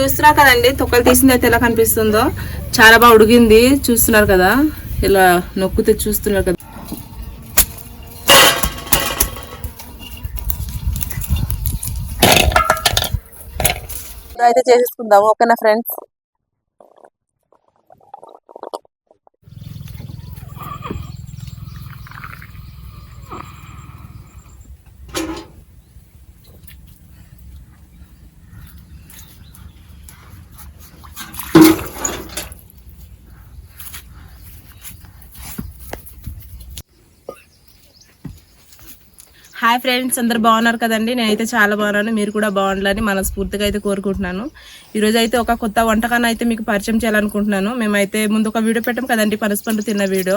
చూస్తున్నారు కదండి తొక్కలు తీసింది అయితే ఎలా కనిపిస్తుందో. చాలా బాగా ఉడిగింది చూస్తున్నారు కదా. ఇలా నొక్కితే చూస్తున్నారు కదా. అయితే చేసేసుకుందాము ఓకేనా ఫ్రెండ్స్? హాయ్ ఫ్రెండ్స్ అందరు బాగున్నారు కదండి? నేనైతే చాలా బాగున్నాను. మీరు కూడా బాగుండాలని మనస్ఫూర్తిగా అయితే కోరుకుంటున్నాను. ఈరోజు అయితే ఒక కొత్త వంటకాన్ని అయితే మీకు పరిచయం చేయాలనుకుంటున్నాను. మేమైతే ముందు ఒక వీడియో పెట్టాం కదండి పనసపండు తిన్న వీడియో.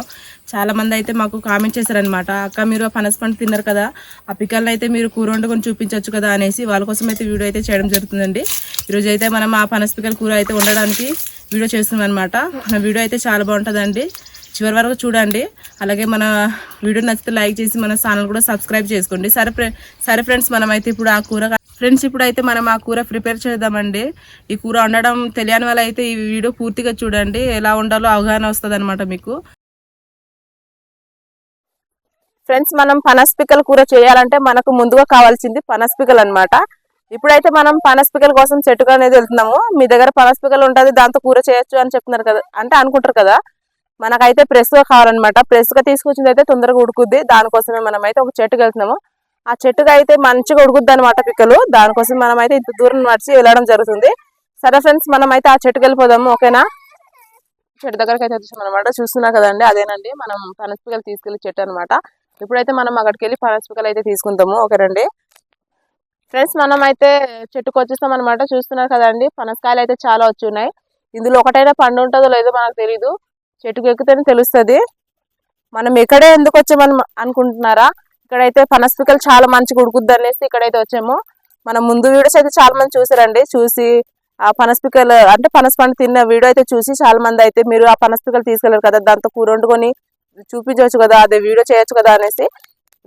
చాలామంది అయితే మాకు కామెంట్ చేశారనమాట అక్క మీరు ఆ పనసపండు తిన్నారు కదా ఆ పిక్కల్ని అయితే మీరు కూర వండుకొని చూపించవచ్చు కదా అనేసి వాళ్ళ కోసం అయితే వీడియో అయితే చేయడం జరుగుతుందండి. ఈరోజు అయితే మనం ఆ పనస పికల్ కూర అయితే వండడానికి వీడియో చేస్తున్నాం అనమాట వీడియో అయితే చాలా బాగుంటుందండి. చివరి వరకు చూడండి. అలాగే మన వీడియో నచ్చితే లైక్ చేసి మన ఛానల్ కూడా సబ్స్క్రైబ్ చేసుకోండి. సరే సరే ఫ్రెండ్స్ మనం అయితే ఇప్పుడు ఆ కూర ఫ్రెండ్స్ ఇప్పుడు అయితే మనం ఆ కూర ప్రిపేర్ చేద్దామండి. ఈ కూర వండడం తెలియని వాళ్ళ అయితే ఈ వీడియో పూర్తిగా చూడండి. ఎలా ఉండాలో అవగాహన వస్తుంది మీకు. ఫ్రెండ్స్ మనం పనస్పికల్ కూర చేయాలంటే మనకు ముందుగా కావాల్సింది పనస్పికల్ అన్నమాట. ఇప్పుడైతే మనం పనస్పికల కోసం చెట్టుకు అనేది వెళ్తున్నాము. మీ దగ్గర పనస్పికల్ ఉంటుంది దాంతో కూర చేయొచ్చు అని చెప్తున్నారు కదా అంటే అనుకుంటారు కదా. మనకైతే ప్రెస్గా కావాలన్నమాట. ప్రెస్గా తీసుకొచ్చింది అయితే తొందరగా ఉడుకుద్ది. దానికోసమే మనం అయితే ఒక చెట్టుకు వెళ్తున్నాము. ఆ చెట్టుకు అయితే మంచిగా ఉడుకుద్ది అనమాట పిక్కలు. దానికోసం మనం అయితే ఇంత దూరం నడిచి వెళ్ళడం జరుగుతుంది. సరే ఫ్రెండ్స్ మనం అయితే ఆ చెట్టుకు వెళ్ళిపోదాము ఓకేనా? చెట్టు దగ్గరికి అయితే వచ్చాం అనమాట చూస్తున్నా కదండి అదేనండి. మనం పనసపికలు తీసుకెళ్ళి చెట్టు అనమాట ఇప్పుడైతే మనం అక్కడికి వెళ్ళి పనసపికలు అయితే తీసుకుంటాము. ఓకేనండి ఫ్రెండ్స్ మనం అయితే చెట్టుకు వచ్చేస్తాం అనమాట చూస్తున్నారు కదండి పనసకాయలు అయితే చాలా వచ్చి ఉన్నాయి. ఇందులో ఒకటైనా పండు ఉంటుందో లేదో మనకు తెలీదు. చెట్టుకు ఎక్కితేనే తెలుస్తుంది. మనం ఇక్కడే ఎందుకు వచ్చామని అనుకుంటున్నారా? ఇక్కడైతే పనస్పికలు చాలా మంచిగా ఉడుకుద్ది అనేసి ఇక్కడైతే వచ్చాము. మనం ముందు వీడియోస్ అయితే చాలా మంది చూసారండి. చూసి ఆ పనస్పికలు అంటే పనస్ పండు తిన్న వీడియో అయితే చూసి చాలా మంది అయితే మీరు ఆ పనస్పికలు తీసుకెళ్ళారు కదా దాంతో కూర వండుకొని చూపించవచ్చు కదా అదే వీడియో చేయొచ్చు కదా అనేసి.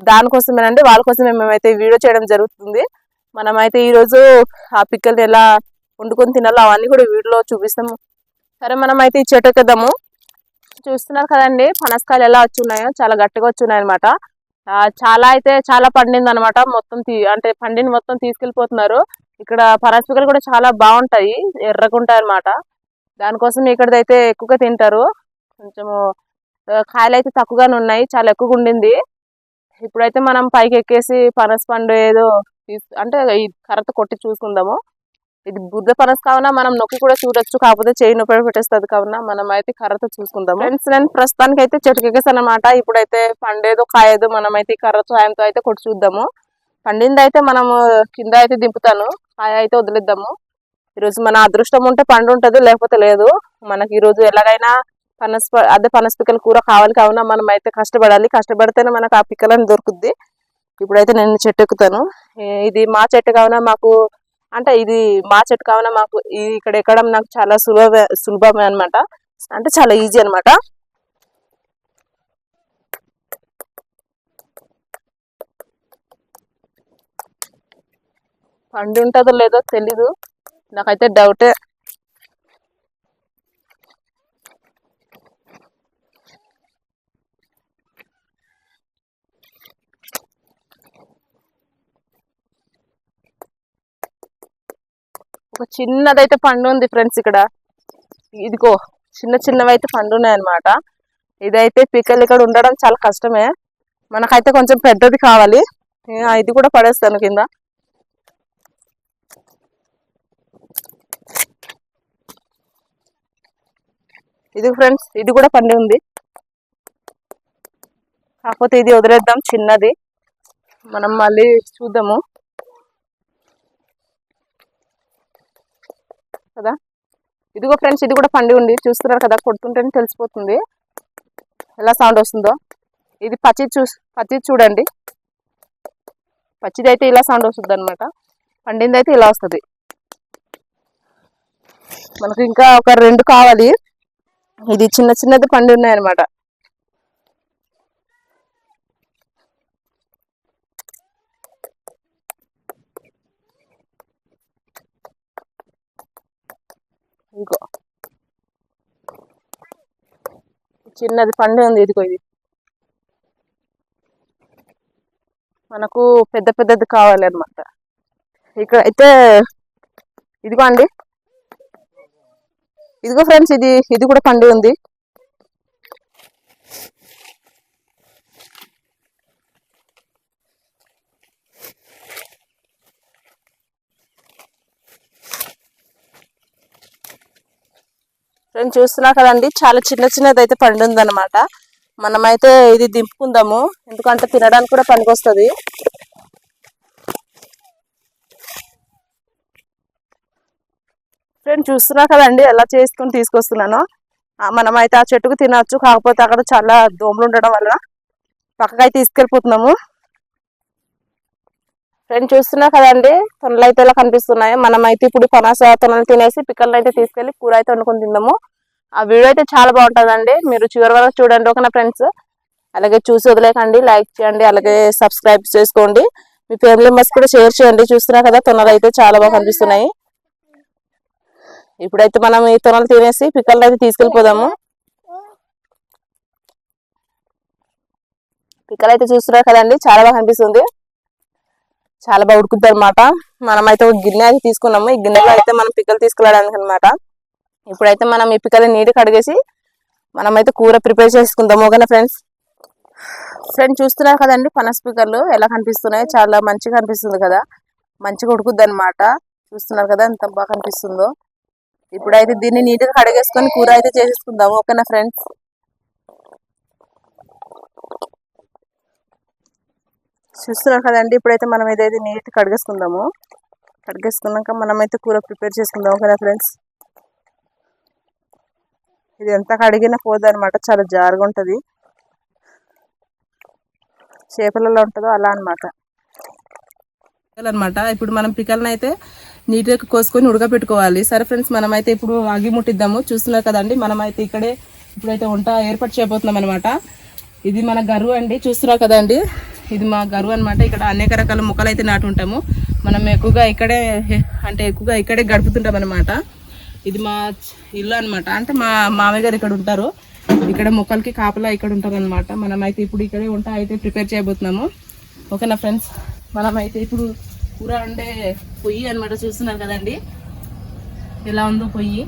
దానికోసమేనండి వాళ్ళ కోసమే మేమైతే వీడియో చేయడం జరుగుతుంది. మనమైతే ఈరోజు ఆ పిక్కల్ని ఎలా వండుకొని తినాలో అవన్నీ కూడా వీడియోలో చూపిస్తాము. సరే మనం అయితే ఈ చెట్టు ఎక్కదాము చూస్తున్నారు కదండి. పనసకాయలు ఎలా వచ్చి ఉన్నాయో చాలా గట్టిగా వచ్చున్నాయి అనమాట చాలా అయితే చాలా పండింది అనమాట మొత్తం తీ అంటే పండిని మొత్తం తీసుకెళ్ళిపోతున్నారు. ఇక్కడ పనసపికలు కూడా చాలా బాగుంటాయి. ఎర్రగుంటాయి అనమాట దానికోసం ఇక్కడైతే ఎక్కువగా తింటారు. కొంచెము కాయలు అయితే తక్కువగానే ఉన్నాయి. చాలా ఎక్కువగా ఉండింది ఇప్పుడైతే మనం పైకి ఎక్కేసి పనస పండు ఏదో తీసు అంటే ఈ కర్రతో కొట్టి చూసుకుందాము. ఇది బుద్ధ పనస్ కావున మనం నొక్కి కూడా చూడొచ్చు కాకపోతే చేయి నొప్పి పెట్టేస్తుంది కావున మనం అయితే కర్రతో చూసుకుందాం ఫ్రెండ్స్ నేను ప్రస్తుతానికి అయితే చెట్టుకి అనమాట ఇప్పుడైతే పండేదో కాయదో మనం అయితే కర్ర సాయంతో అయితే కొట్టి చూద్దాము. పండింది అయితే మనము కింద అయితే దింపుతాను. కాయ అయితే వదిలేద్దాము. ఈరోజు మన అదృష్టం ఉంటే పండు ఉంటుంది లేకపోతే లేదు. మనకి ఈరోజు ఎలాగైనా పనస అదే పనస్ పిక్కల కూర కావాలి కావున మనం అయితే కష్టపడాలి. కష్టపడితేనే మనకు ఆ పిక్కలని దొరుకుద్ది. ఇప్పుడైతే నేను చెట్టు ఎక్కుతాను. ఇది మా చెట్టు కావున మాకు అంటే ఇది మా చెట్టు కావున మాకు ఇక్కడ ఎక్కడం నాకు చాలా సులభ సులభమే అనమాట అంటే చాలా ఈజీ అనమాట పండు ఉంటుందో లేదో తెలీదు. నాకైతే డౌటే. చిన్నదైతే పండు ఉంది ఫ్రెండ్స్ ఇక్కడ. ఇదిగో చిన్న చిన్నవి అయితే పండు ఉన్నాయన్నమాట ఇదైతే పికల్ ఇక్కడ ఉండడం చాలా కష్టమే. మనకైతే కొంచెం పెద్దది కావాలి. ఇది కూడా పడేస్తాను కింద. ఇది ఫ్రెండ్స్ ఇది కూడా పండి ఉంది కాకపోతే ఇది వదిలేద్దాం చిన్నది. మనం మళ్ళీ చూద్దాము. కదా? ఇదిగో ఫ్రెండ్స్ ఇది కూడా పండి ఉంది. చూస్తున్నారు కదా? కొడుతుంటేనే తెలిసిపోతుంది. ఎలా సౌండ్ వస్తుందో? ఇది పచ్చి చూ పచ్చి చూడండి. పచ్చిది అయితే ఇలా సౌండ్ వస్తుంది అనమాట పండింది అయితే ఇలా వస్తుంది. మనకు ఇంకా ఒక రెండు కావాలి. ఇది చిన్న చిన్నది పండి ఉన్నాయన్నమాట అనమాట చిన్నది పండు ఉంది ఇదిగో ఇది. మనకు పెద్ద పెద్దది కావాలి అనమాట ఇక్కడ అయితే ఇదిగో అండి. ఇదిగో ఫ్రెండ్స్ ఇది ఇది కూడా పండు ఉంది. ఫ్రెండ్ చూస్తున్నా కదండి. చాలా చిన్న చిన్నది అయితే పండు ఉందన్నమాట మనమైతే ఇది దింపుకుందాము. ఎందుకంటే తినడానికి కూడా పనికొస్తుంది. ఫ్రెండ్ చూస్తున్నా కదండి ఎలా చేసుకుని తీసుకొస్తున్నాను. మనమైతే ఆ చెట్టుకు తినవచ్చు కాకపోతే అక్కడ చాలా దోమలు ఉండడం వల్ల పక్కకైతే తీసుకెళ్ళిపోతున్నాము. ఫ్రెండ్ చూస్తున్నా కదండి? తొనలు అయితే ఇలా కనిపిస్తున్నాయి. మనమైతే ఇప్పుడు పనాస తొనలు తినేసి పిక్కలను అయితే తీసుకెళ్ళి కూర అయితే వండుకొని తిందాము. ఆ వీడియో అయితే చాలా బాగుంటుందండి. మీరు చివరి వరకు చూడండి ఓకేనా ఫ్రెండ్స్? అలాగే చూసి వదిలేకండి. లైక్ చేయండి. అలాగే సబ్స్క్రైబ్ చేసుకోండి. మీ ఫ్యామిలీ మెంబర్స్ కూడా షేర్ చేయండి. చూస్తున్నా కదా తొనలు అయితే చాలా బాగా కనిపిస్తున్నాయి. ఇప్పుడైతే మనం ఈ తొనలు తినేసి పిక్కలు అయితే తీసుకెళ్ళిపోదాము. పిక్కలు అయితే చూస్తున్నారు కదండి చాలా బాగా కనిపిస్తుంది. చాలా బాగా ఉడుకుద్ది అనమాట మనమైతే ఒక గిన్నె అయితే తీసుకున్నాము. ఈ గిన్నెలో అయితే మనం పిక్కలు తీసుకెళ్ళడానికి అనమాట ఇప్పుడైతే మనం ఈ పిక్కలు నీటి కడిగేసి మనమైతే కూర ప్రిపేర్ చేసుకుందాము. ఓకేనా ఫ్రెండ్స్? ఫ్రెండ్స్ చూస్తున్నారు కదండి పనస్ పిక్కలు ఎలా కనిపిస్తున్నాయి? చాలా మంచిగా కనిపిస్తుంది కదా. మంచిగా ఉడుకుద్ది అనమాట చూస్తున్నారు కదా ఎంత బాగా కనిపిస్తుందో. ఇప్పుడైతే దీన్ని నీట్గా కడిగేసుకొని కూర అయితే చేసేసుకుందాము. ఓకేనా ఫ్రెండ్స్? చూస్తున్నారు కదండి ఇప్పుడైతే మనం ఏదైతే నీట్ కడిగేసుకుందాము. కడిగేసుకున్నాక మనమైతే కూర ప్రిపేర్ చేసుకుందాం కదా ఫ్రెండ్స్? ఇది ఎంత కడిగినా పోదనమాట అనమాట చాలా జారుగా ఉంటుంది. చేపలలో ఉంటుందో అలా అనమాట అనమాట ఇప్పుడు మనం పికల్ని అయితే నీట్గా కోసుకొని ఉడకపెట్టుకోవాలి. సరే ఫ్రెండ్స్ మనమైతే ఇప్పుడు అగ్గి ముట్టిద్దాము. చూస్తున్నారు కదండి మనమైతే ఇక్కడే ఇప్పుడైతే వంట ఏర్పాటు చేయబోతున్నాం అనమాట ఇది మన గరువు అండి చూస్తున్నారు కదండి. ఇది మా గరువు అనమాట ఇక్కడ అనేక రకాల మొక్కలు అయితే నాటు ఉంటాము. మనం ఎక్కువగా ఇక్కడే అంటే ఎక్కువగా ఇక్కడే గడుపుతుంటాం అనమాట ఇది మా ఇల్లు అనమాట అంటే మా మామయ్య గారు ఇక్కడ ఉంటారు. ఇక్కడ మొక్కలకి కాపలా ఇక్కడ ఉంటారు అనమాట మనమైతే ఇప్పుడు ఇక్కడే వంట అయితే ప్రిపేర్ చేయబోతున్నాము. ఓకేనా ఫ్రెండ్స్? మనం అయితే ఇప్పుడు కూర వండే పొయ్యి అనమాట చూస్తున్నారు కదండి. ఎలా ఉందో పొయ్యి.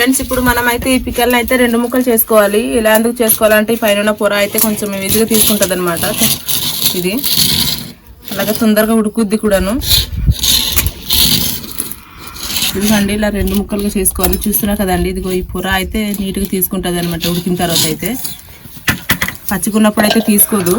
ఫ్రెండ్స్ ఇప్పుడు మనం అయితే ఈ పికల్ని అయితే రెండు ముక్కలు చేసుకోవాలి. ఇలా ఎందుకు చేసుకోవాలంటే ఈ పైన పొర అయితే కొంచెం ఇదిగా తీసుకుంటుంది అనమాట ఇది అలాగే తొందరగా ఉడుకుద్ది కూడాను. చూడండి ఇలా రెండు ముక్కలుగా చేసుకోవాలి. చూస్తున్నా కదండి ఇదిగో ఈ పొర అయితే నీట్గా తీసుకుంటుంది అనమాట ఉడికిన తర్వాత అయితే. పచ్చికున్నప్పుడు అయితే తీసుకోదు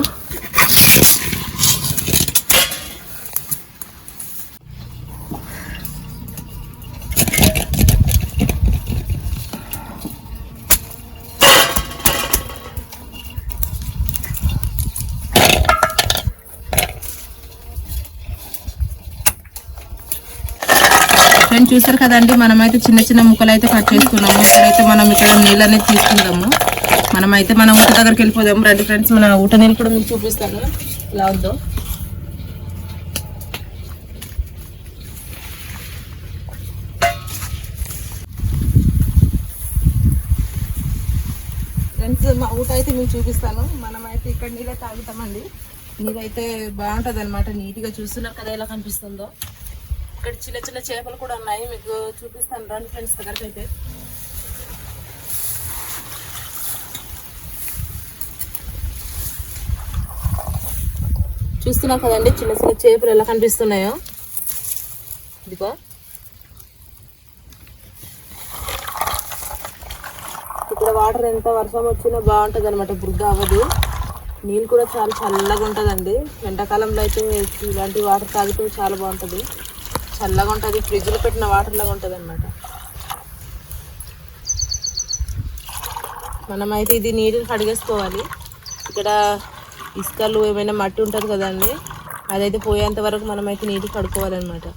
ఫ్రెండ్ చూసారు కదండి మనమైతే చిన్న చిన్న ముక్కలు అయితే కట్ చేసుకున్నాము. ఇక్కడైతే మనం ఇక్కడ నీళ్ళు అనేది తీసుకుందాము. మనమైతే మన ఊట దగ్గరికి వెళ్ళిపోదాము రండి ఫ్రెండ్స్ మన ఊట నీళ్ళు కూడా మీకు చూపిస్తాను. ఇలా ఉందో. ఫ్రెండ్స్ మా ఊట అయితే మీకు చూపిస్తాను. మనమైతే ఇక్కడ నీళ్ళే తాగుతామండి. నీళ్ళైతే బాగుంటుంది అనమాట నీట్గా చూస్తున్నారు కదా ఎలా కనిపిస్తుందో. ఇక్కడ చిన్న చిన్న చేపలు కూడా ఉన్నాయి. మీకు చూపిస్తాను. రండి ఫ్రెండ్స్ దగ్గరికి అయితే చూస్తున్నాం కదండి చిన్న చిన్న చేపలు ఎలా కనిపిస్తున్నాయో. ఇదిగో. ఇక్కడ వాటర్ ఎంత వర్షం వచ్చినా బాగుంటుంది అనమాట బురద అవ్వదు. నీళ్ళు కూడా చాలా చల్లగా ఉంటుందండి. ఎండాకాలంలో అయితే ఇలాంటి వాటర్ తాగితే చాలా బాగుంటుంది. చల్లగా ఉంటుంది ఫ్రిడ్జ్లో పెట్టిన వాటర్ లాగా ఉంటుంది అనమాట మనమైతే ఇది నీటిని కడిగేసుకోవాలి. ఇక్కడ ఇసుకలు ఏమైనా మట్టి ఉంటుంది కదండి అదైతే పోయేంత వరకు మనమైతే నీటి కడుక్కోవాలన్నమాట.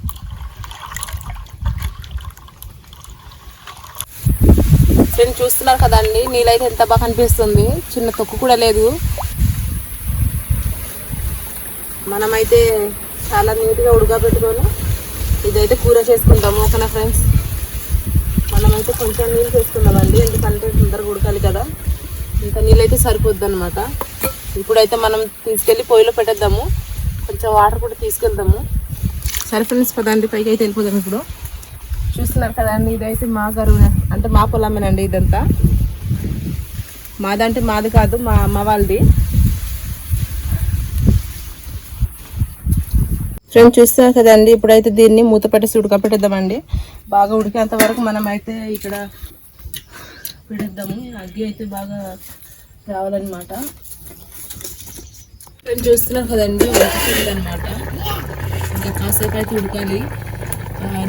ఫ్రెండ్ చూస్తున్నారు కదండి నీళ్ళైతే ఎంత బాగా కనిపిస్తుంది. చిన్న తొక్కు కూడా లేదు. మనమైతే చాలా నీట్గా ఉడకబెట్టుకొని ఇదైతే కూర చేసుకుంటాము ఓకేనా ఫ్రెండ్స్ మనమైతే కొంచెం నీళ్ళు చేసుకుందామండి ఎందుకంటే తొందరగా ఉడకాలి కదా. ఇంత నీళ్ళు అయితే సరిపోద్ది అనమాట ఇప్పుడైతే మనం తీసుకెళ్ళి పొయ్యిలో పెట్టేద్దాము. కొంచెం వాటర్ కూడా తీసుకెళ్దాము సరే ఫ్రెండ్స్ పదండి పైకి అయితే వెళ్ళిపోదాం ఇప్పుడు. చూస్తున్నారు కదండి ఇదైతే మా గరువు అంటే మా పొలమేనండి ఇదంతా. మాదంటే మాది కాదు మా అమ్మ వాళ్ళది. ఫ్రెండ్స్ చూస్తారు కదండి ఇప్పుడైతే దీన్ని మూత పెట్టేసి ఉడకపెట్టేద్దామండి బాగా ఉడికేంత వరకు మనం అయితే ఇక్కడ పెడేద్దాము అగ్గి అయితే బాగా రావాలన్నమాట. ఫ్రెండ్స్ చూస్తున్నారు కదండి ఉడుకుతుంది అనమాట ఇంకా కాసేపు అయితే ఉడకాలి.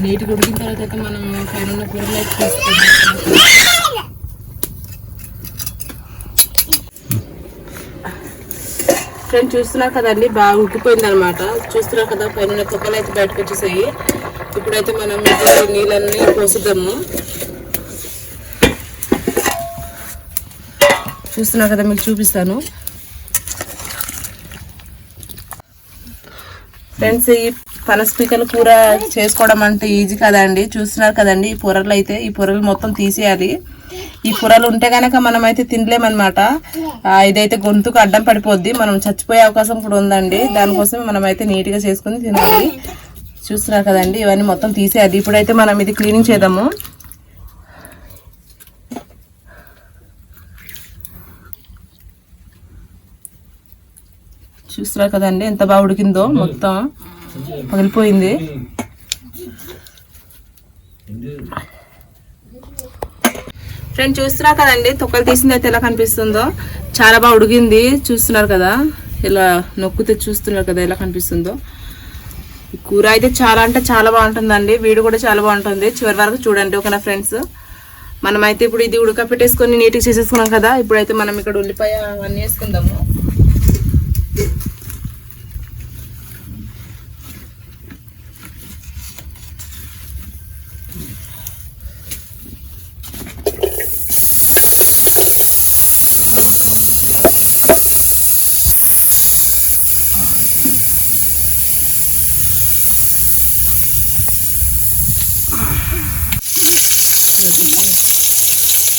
నీటికి ఉడికిన తర్వాత అయితే మనం పైన ఉన్న కూరలు అయితే తీసుకుంటాం ఫ్రెండ్ చూస్తున్నారు కదండి బాగా ఉడికిపోయింది అనమాట చూస్తున్నారు కదా పైన తొక్కలు అయితే బయటకు వచ్చేసాయి. ఇప్పుడైతే మనం నీళ్ళన్నీ పోసిద్దాము చూస్తున్నారు కదా మీకు చూపిస్తాను. ఫ్రెండ్స్ ఈ పనసపికల కూర చేసుకోవడం అంటే ఈజీ కదండి చూస్తున్నారు కదండి ఈ పొరలు అయితే ఈ పొరలు మొత్తం తీసేయాలి. ఈ కూరలు ఉంటే గనక మనం అయితే తినలేమన్నమాట ఇదైతే గొంతుకు అడ్డం పడిపోద్ది. మనం చచ్చిపోయే అవకాశం కూడా ఉందండి. దానికోసం మనం అయితే నీట్గా చేసుకుని తినాలి. చూస్తున్నారు కదండి ఇవన్నీ మొత్తం తీసేయాలి. ఇప్పుడైతే మనం ఇది క్లీనింగ్ చేద్దాము. చూస్తున్నారు కదండి ఎంత బాగా ఉడికిందో మొత్తం. పగిలిపోయింది. ఫ్రెండ్ చూస్తున్నారు కదండి తొక్కలు తీసింది అయితే ఎలా కనిపిస్తుందో? చాలా బాగా ఉడిగింది చూస్తున్నారు కదా? ఇలా నొక్కితే చూస్తున్నారు కదా ఎలా కనిపిస్తుందో? కూర అయితే చాలా అంటే చాలా బాగుంటుందండి వీడు కూడా చాలా బాగుంటుంది. చివరి వరకు చూడండి ఓకేనా ఫ్రెండ్స్? మనమైతే ఇప్పుడు ఇది ఉడకపెట్టేసుకొని నీట్గా చేసేసుకున్నాం కదా ఇప్పుడైతే మనం ఇక్కడ ఉల్లిపాయ అవన్నీ వేసుకుందాము.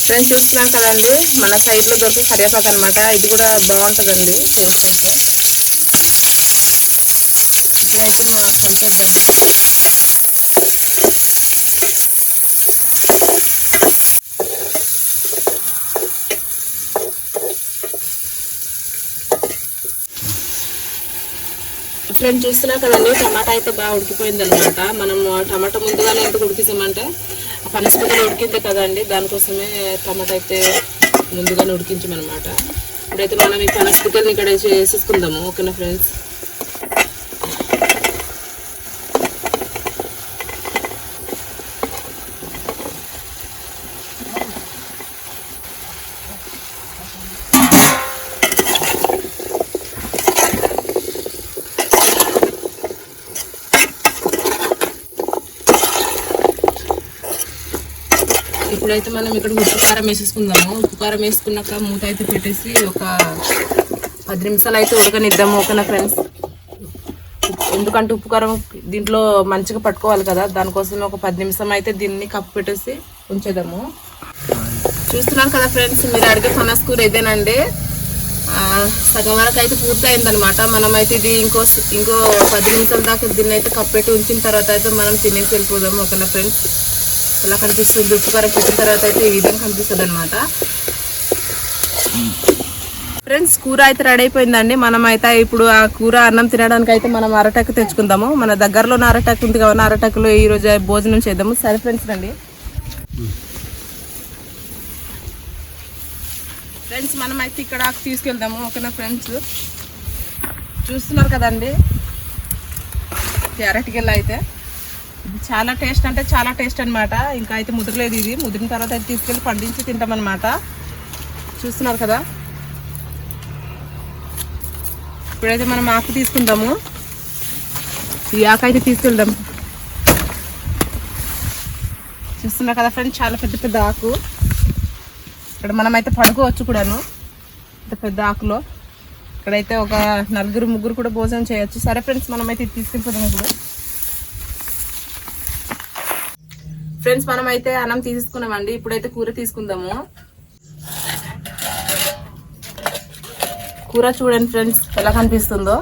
ఫ్రెండ్స్ చూస్తున్నాం కదండి. మన సైడ్లో దొరికే కరివేపాకు అనమాట ఇది కూడా బాగుంటుందండి టేస్ట్ అయితే ఇప్పుడైతే మా కలిపేద్దాము ఫ్రెండ్ చూస్తున్నా కదండి టమాటా అయితే బాగా ఉడికిపోయింది అనమాట మనం టమాటా ముందుగానే ఎంత ఉడికిసామంటే ఆ ఉడికింది కదండి దానికోసమే టమాటా అయితే ముందుగానే ఉడికించమన్నమాట. ఇప్పుడైతే మనం ఈ పనసపక్కల్ని ఇక్కడ వేసేసుకుందాము ఓకేనా ఫ్రెండ్స్ ఇప్పుడైతే మనం ఇక్కడ ఉప్పు కారం వేసేసుకుందాము. ఉప్పు కారం వేసుకున్నాక మూత అయితే పెట్టేసి ఒక పది నిమిషాలు అయితే ఉడకనిద్దాము ఓకేనా ఫ్రెండ్స్ ఎందుకంటే ఉప్పు కారం దీంట్లో మంచిగా పట్టుకోవాలి కదా దానికోసం ఒక పది నిమిషం అయితే దీన్ని కప్పు పెట్టేసి ఉంచేద్దాము. చూస్తున్నారు కదా ఫ్రెండ్స్ మీరు అడిగే ఫనస్ కూర ఇదేనండి సగం వరకు అయితే పూర్తి అయిందనమాట మనమైతే ఇది ఇంకో ఇంకో పది నిమిషాల దాకా దీన్ని అయితే కప్పెట్టి ఉంచిన తర్వాత అయితే మనం తినేసి వెళ్ళిపోదాము ఓకేనా ఫ్రెండ్స్ ఇలా కనిపిస్తుంది ఉప్పు కారం పెట్టిన తర్వాత అయితే ఈ విధంగా కనిపిస్తుంది అనమాట ఫ్రెండ్స్ కూర అయితే రెడీ అయిపోయిందండి. మనం అయితే ఇప్పుడు ఆ కూర అన్నం తినడానికి అయితే మనం అరటాకు తెచ్చుకుందాము. మన దగ్గరలో ఉన్న అరటాకు ఉంది కాబట్టి అరటాకులో ఈ రోజు భోజనం చేద్దాము. సరే ఫ్రెండ్స్ రండి. ఫ్రెండ్స్ మనం అయితే ఇక్కడ తీసుకెళ్దాము. ఓకేనా ఫ్రెండ్స్? చూస్తున్నారు కదండి? క్యారెట్కి అయితే. చాలా టేస్ట్ అంటే చాలా టేస్ట్ అన్నమాట. ఇంకా అయితే ముదరలేదు ఇది. ముదిరిన తర్వాత అయితే తీసుకెళ్ళి పండించి తింటామన్నమాట చూస్తున్నారు కదా? ఇప్పుడైతే మనం ఆకు తీసుకుందాము. ఈ ఆకు అయితే తీసుకెళ్దాం. చూస్తున్నారు కదా ఫ్రెండ్స్ చాలా పెద్ద పెద్ద ఆకు. ఇక్కడ మనమైతే పడుకోవచ్చు కూడాను. పెద్ద పెద్ద ఆకులో. ఇక్కడైతే ఒక నలుగురు ముగ్గురు కూడా భోజనం చేయొచ్చు. సరే ఫ్రెండ్స్ మనమైతే ఇది తీసుకెళ్ళిపోదాం ఇప్పుడు. ఫ్రెండ్స్ మనం అయితే అన్నం తీసుకున్నామండి ఇప్పుడైతే కూర తీసుకుందాము. కూర చూడండి ఫ్రెండ్స్ ఎలా కనిపిస్తుందో.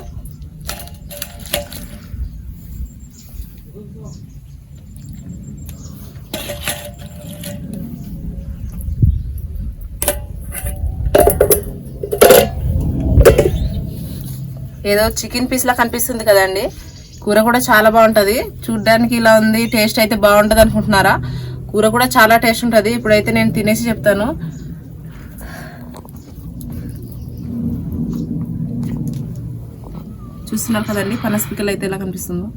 ఏదో చికెన్ పీస్ లా కనిపిస్తుంది కదండి. కూర కూడా చాలా బాగుంటుంది. చూడ్డానికి ఇలా ఉంది టేస్ట్ అయితే బాగుంటుంది అనుకుంటున్నారా? కూర కూడా చాలా టేస్ట్ ఉంటుంది. ఇప్పుడైతే నేను తినేసి చెప్తాను. చూస్తున్నారు కదండి పనస్పికల్ అయితే ఎలా కనిపిస్తుందో.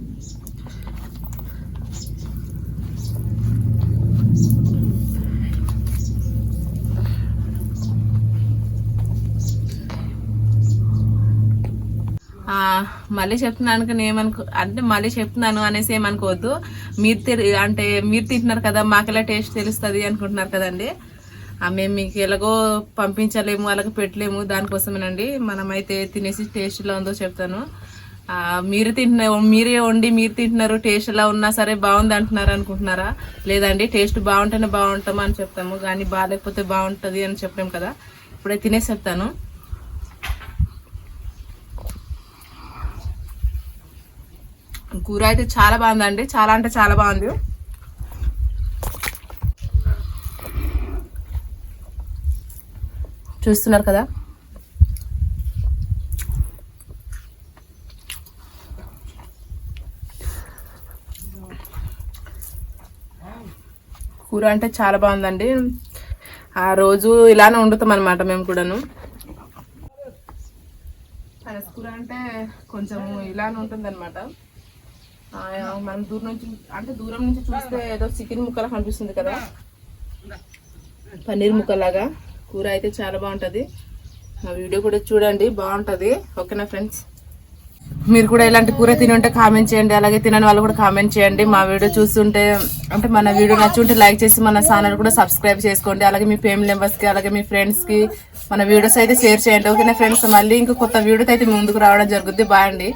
మళ్ళీ చెప్తున్నాను కానీ ఏమనుకో అంటే మళ్ళీ చెప్తున్నాను అనేసి ఏమనుకోవద్దు. మీరు తిరి అంటే మీరు తింటున్నారు కదా మాకు ఎలా టేస్ట్ తెలుస్తుంది అనుకుంటున్నారు కదండి. మేము మీకు ఎలాగో పంపించలేము అలాగ పెట్టలేము దానికోసమేనండి. మనమైతే తినేసి టేస్ట్ ఎలా ఉందో చెప్తాను. మీరు తింటున్న మీరే వండి మీరు తింటున్నారు టేస్ట్ ఎలా ఉన్నా సరే బాగుంది అంటున్నారు అనుకుంటున్నారా? లేదండి టేస్ట్ బాగుంటేనే బాగుంటాం అని చెప్తాము కానీ బాగాలేకపోతే బాగుంటుంది అని చెప్పలేము కదా. ఇప్పుడే తినేసి చెప్తాను. కూర అయితే చాలా బాగుందండి. చాలా అంటే చాలా బాగుంది. చూస్తున్నారు కదా? కూర అంటే చాలా బాగుందండి. ఆ రోజు ఇలానే వండుతాం అనమాట మేము కూడాను. పనస కూర అంటే కొంచెం ఇలానే ఉంటుంది అనమాట మనం దూరం నుంచి అంటే దూరం నుంచి చూస్తే ఏదో చికెన్ ముక్కలా కనిపిస్తుంది కదా. పన్నీర్ ముక్కలాగా. కూర అయితే చాలా బాగుంటుంది. ఆ వీడియో కూడా చూడండి. బాగుంటుంది. ఓకేనా ఫ్రెండ్స్? మీరు కూడా ఇలాంటి కూర తిని ఉంటే కామెంట్ చేయండి. అలాగే తినని వాళ్ళు కూడా కామెంట్ చేయండి. మా వీడియో చూస్తుంటే అంటే మన వీడియో నచ్చుంటే లైక్ చేసి మన ఛానల్ కూడా సబ్స్క్రైబ్ చేసుకోండి. అలాగే మీ ఫ్యామిలీ మెంబర్స్కి అలాగే మీ ఫ్రెండ్స్కి మన వీడియోస్ అయితే షేర్ చేయండి. ఓకేనా ఫ్రెండ్స్? మళ్ళీ ఇంకో కొత్త వీడియోతో అయితే ముందుకు రావడం జరుగుద్ది. బాగా